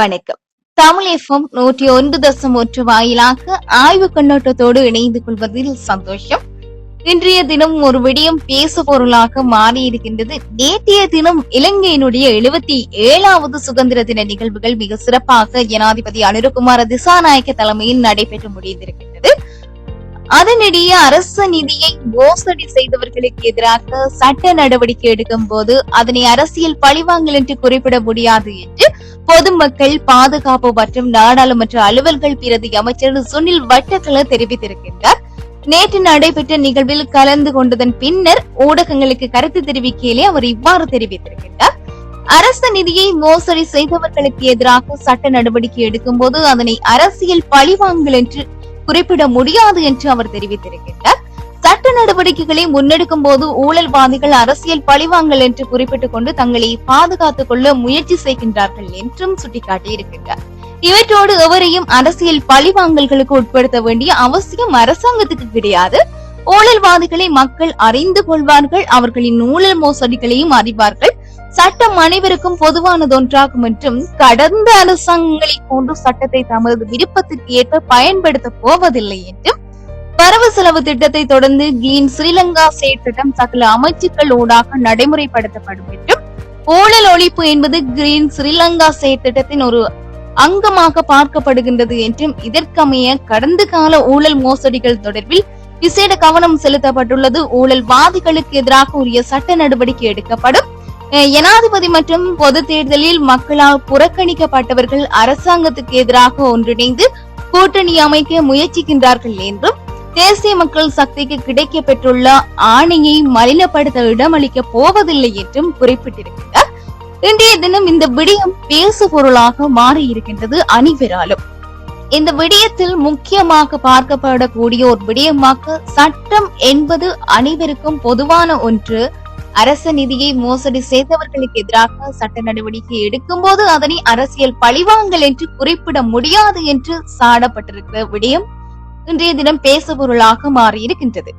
வணக்கம் தமிழ் எஃப்எம் நூற்றி ஒன்று தசம் ஒன்று வாயிலாக ஆய்வு கண்ணோட்டத்தோடு இணைந்து கொள்வதில் சந்தோஷம். இன்றைய தினம் ஒரு விடயம் பேசு பொருளாக மாறியிருக்கின்றது. நேற்றைய தினம் இலங்கையினுடைய எழுபத்தி ஏழாவது சுதந்திர தின நிகழ்வுகள் மிக சிறப்பாக ஜனாதிபதி அனுரகுமார திசாநாயக்க தலைமையில் நடைபெற்று முடிந்திருக்கிறது. அதனிடையே அரசு நிதியை மோசடி செய்தவர்களுக்கு எதிராக சட்ட நடவடிக்கை எடுக்கும் போது அதனை அரசியல் பழிவாங்கல் என்று குறிப்பிட முடியாது என்று பொதுமக்கள் பாதுகாப்பு மற்றும் நாடாளுமன்ற அலுவல்கள் பிரதி அமைச்சர் சுனில் வட்டக்கல தெரிவித்திருக்கின்றார். நேற்று நடைபெற்ற நிகழ்வில் கலந்து கொண்டதன் பின்னர் ஊடகங்களுக்கு கருத்து தெரிவிக்கையிலே அவர் இவ்வாறு தெரிவித்திருக்கின்றார். அரசு நிதியை மோசடி செய்தவர்களுக்கு எதிராக சட்ட நடவடிக்கை எடுக்கும் போது அதனை அரசியல் பழிவாங்கல் என்று குறிப்பிட முடியாது என்று அவர் தெரிவித்திருக்கின்றார். சட்ட நடவடிக்கைகளை முன்னெடுக்கும் போது ஊழல்வாதிகள் அரசியல் பழிவாங்கல் என்று குறிப்பிட்டுக் கொண்டு தங்களை பாதுகாத்துக் கொள்ள முயற்சி செய்கின்றார்கள் என்றும் சுட்டிக்காட்டியிருக்கின்றார். இவற்றோடு எவரையும் அரசியல் பழிவாங்கல்களுக்கு உட்படுத்த வேண்டிய அவசியம் அரசாங்கத்துக்கு கிடையாது. ஊழல்வாதிகளை மக்கள் அறிந்து கொள்வார்கள் அவர்களின் ஊழல் மோசடிகளையும் அறிவார்கள். சட்டம் அனைவருக்கும் பொதுவானதொன்றாகும் என்றும் கடந்த அரசாங்கங்களை போன்று சட்டத்தை தமது விருப்பத்திற்கு ஏற்ப பயன்படுத்த போவதில்லை என்றும் வரவு செலவு திட்டத்தை தொடர்ந்து கீன் ஸ்ரீலங்கா செயற்திட்டம் சகல அமைச்சுக்கள் ஊடாக நடைமுறைப்படுத்தப்படும் என்றும் ஊழல் ஒழிப்பு என்பது கிரீன் ஸ்ரீலங்கா செயற்திட்டத்தின் ஒரு அங்கமாக பார்க்கப்படுகின்றது என்றும் இதற்கமைய கடந்த கால ஊழல் மோசடிகள் தொடர்பில் விசேட கவனம் செலுத்தப்பட்டுள்ளது. ஊழல்வாதிகளுக்கு எதிராக உரிய சட்ட நடவடிக்கை எடுக்கப்படும். ஜனாதிபதி மற்றும் பொது தேர்தலில் மக்களால் புறக்கணிக்கப்பட்டவர்கள் அரசாங்கத்துக்கு எதிராக ஒன்றிணைந்து கூட்டணி அமைக்க முயற்சிக்கின்றார்கள் என்றும் தேசிய மக்கள் சக்திக்கு கிடைக்க பெற்றுள்ள ஆணையை மலினப்படுத்த இடமளிக்க போவதில்லை என்றும் குறிப்பிட்டிருக்கிறார். இன்றைய தினம் இந்த விடயம் பேசு பொருளாக மாறி இருக்கின்றது அனைவராலும். இந்த விடயத்தில் முக்கியமாக பார்க்கப்படக்கூடிய ஒரு விடயமாக சட்டம் என்பது அனைவருக்கும் பொதுவான ஒன்று. அரச நிதியை மோசடி செய்தவர்களுக்கு எதிராக சட்ட நடவடிக்கை எடுக்கும் போது அதனை அரசியல் பழிவாங்கல் என்று குறிப்பிட முடியாது என்று சாடப்பட்டிருக்கிற விடயம் இன்றைய தினம் பேசுபொருளாக மாறியிருக்கின்றது.